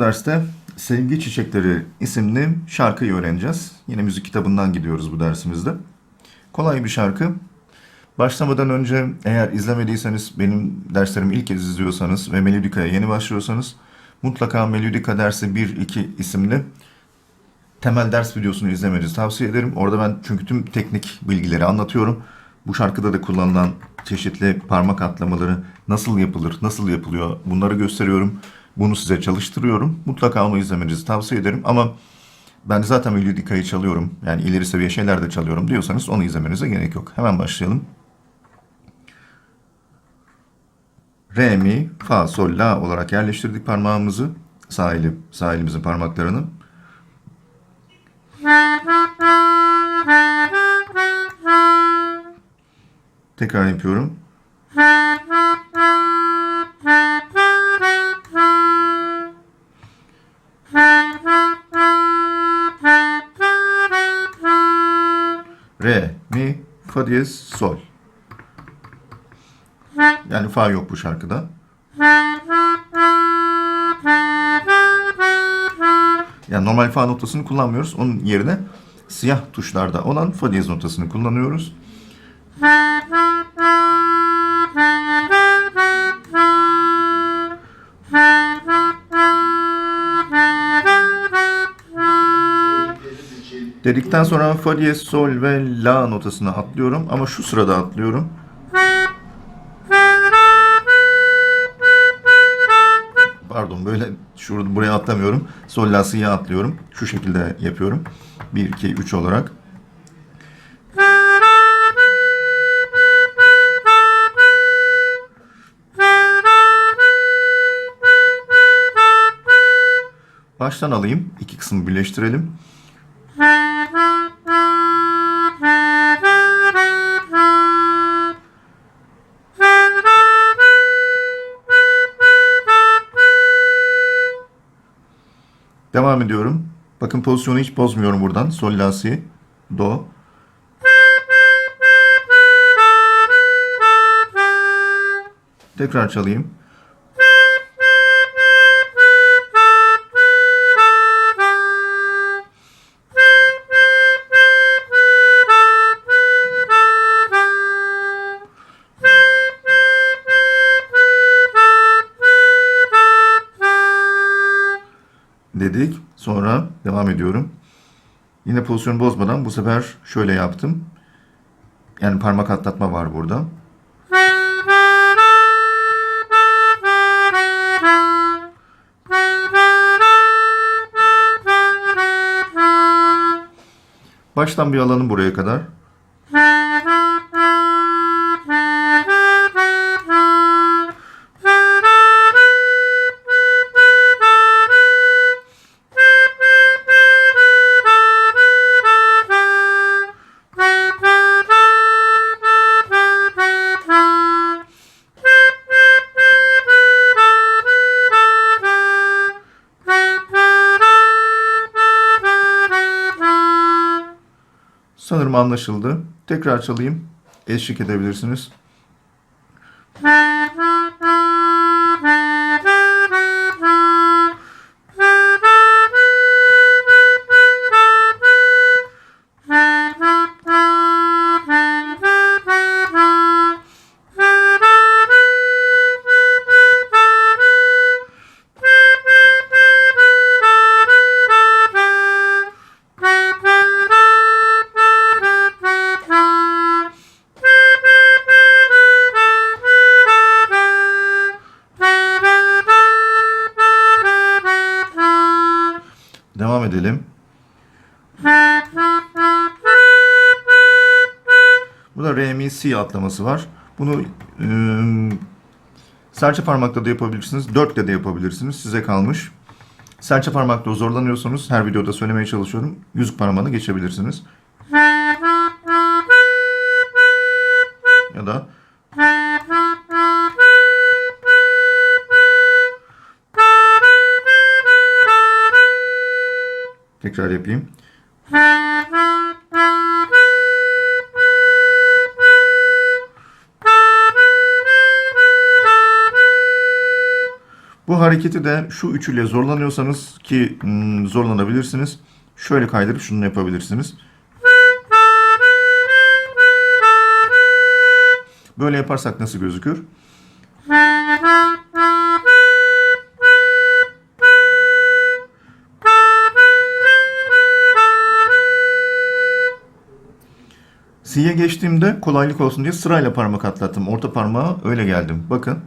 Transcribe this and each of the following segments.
Derste Sevgi Çiçekleri isimli şarkıyı öğreneceğiz. Yine müzik kitabından gidiyoruz bu dersimizde. Kolay bir şarkı. Başlamadan önce eğer izlemediyseniz, benim derslerimi ilk kez izliyorsanız ve Melodika'ya yeni başlıyorsanız mutlaka Melodika dersi 1-2 isimli temel ders videosunu izlemenizi tavsiye ederim. Orada ben çünkü tüm teknik bilgileri anlatıyorum. Bu şarkıda da kullanılan çeşitli parmak atlamaları nasıl yapılır, nasıl yapılıyor bunları gösteriyorum. Bunu size çalıştırıyorum. Mutlaka onu izlemenizi tavsiye ederim. Ama ben zaten Melodika'yı çalıyorum. Yani ileri seviye şeyler de çalıyorum diyorsanız onu izlemenize gerek yok. Hemen başlayalım. Re, mi, fa, sol, la olarak yerleştirdik parmağımızı. Sağ, eli, sağ elimizin parmaklarını. Tekrar yapıyorum. Diyez, sol. Yani fa yok bu şarkıda. Yani normal fa notasını kullanmıyoruz. Onun yerine siyah tuşlarda olan fa diyez notasını kullanıyoruz. Dedikten sonra fa diyez, sol ve la notasını atlıyorum ama şu sırada atlıyorum. Pardon böyle şurada buraya atlamıyorum. Sol la si'ye atlıyorum. Şu şekilde yapıyorum. 1 2 3 olarak. Baştan alayım. İki kısmı birleştirelim. Devam ediyorum. Bakın pozisyonu hiç bozmuyorum buradan. Sol la si, do. Tekrar çalayım. Dedik. Sonra devam ediyorum. Yine pozisyonu bozmadan bu sefer şöyle yaptım. Yani parmak atlatma var burada. Baştan bir alalım buraya kadar. Sanırım anlaşıldı. Tekrar çalayım. Eşlik edebilirsiniz. Da re mi si atlaması var. Bunu e, serçe parmakla da yapabilirsiniz. Dörtle de yapabilirsiniz. Size kalmış. Serçe parmakla zorlanıyorsanız her videoda söylemeye çalışıyorum. Yüzük parmağını geçebilirsiniz. Ya da tekrar yapayım. Hareketi de şu üçüyle zorlanıyorsanız ki hmm, zorlanabilirsiniz. Şöyle kaydırıp şunu yapabilirsiniz. Böyle yaparsak nasıl gözükür? Si'ye geçtiğimde kolaylık olsun diye sırayla parmak atlattım. Orta parmağı öyle geldim. Bakın.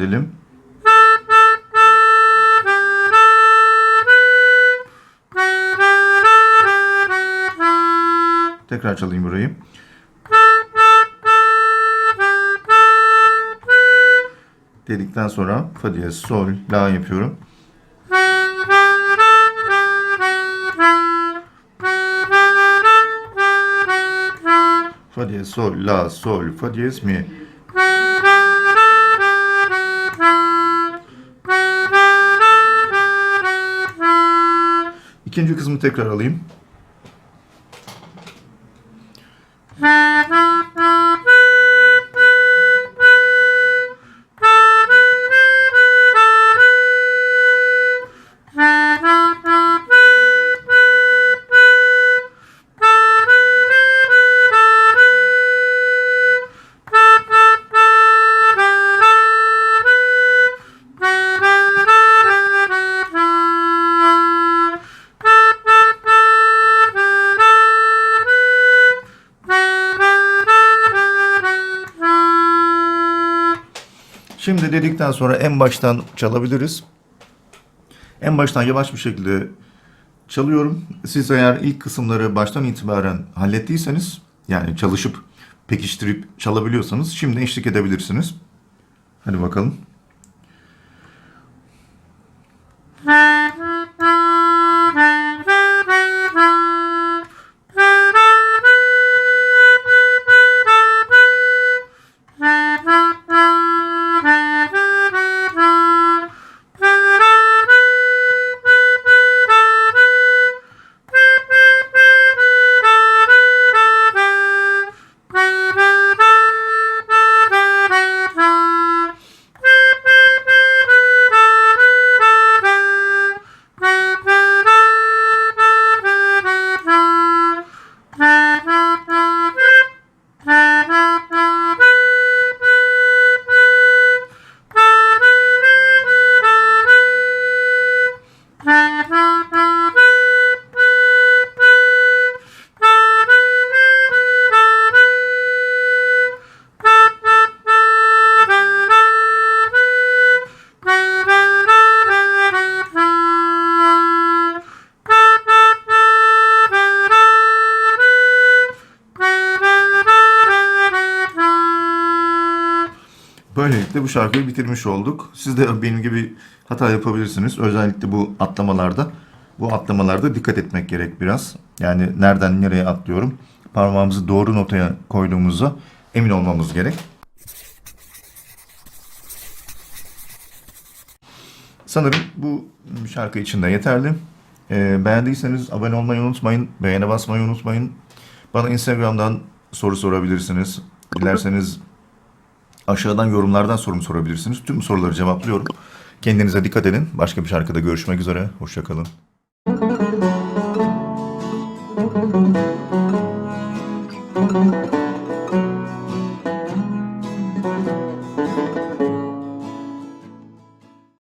Devam edelim. Tekrar çalayım burayı. Dedikten sonra fa diyez, sol, la yapıyorum. Fa diyez, sol, la, sol, fa diyez, mi. İkinci kısmı tekrar alayım. Dedikten sonra en baştan çalabiliriz. En baştan yavaş bir şekilde çalıyorum. Siz eğer ilk kısımları baştan itibaren hallettiyseniz yani çalışıp pekiştirip çalabiliyorsanız şimdi eşlik edebilirsiniz. Hadi bakalım. Böylelikle bu şarkıyı bitirmiş olduk. Siz de benim gibi hata yapabilirsiniz. Özellikle bu atlamalarda. Bu atlamalarda dikkat etmek gerek biraz. Yani nereden nereye atlıyorum. Parmağımızı doğru notaya koyduğumuza emin olmamız gerek. Sanırım bu şarkı için de yeterli. Ee, beğendiyseniz abone olmayı unutmayın. Beğene basmayı unutmayın. Bana Instagram'dan soru sorabilirsiniz. Dilerseniz aşağıdan yorumlardan sorum sorabilirsiniz. Tüm soruları cevaplıyorum. Kendinize dikkat edin. Başka bir şarkıda görüşmek üzere. Hoşçakalın.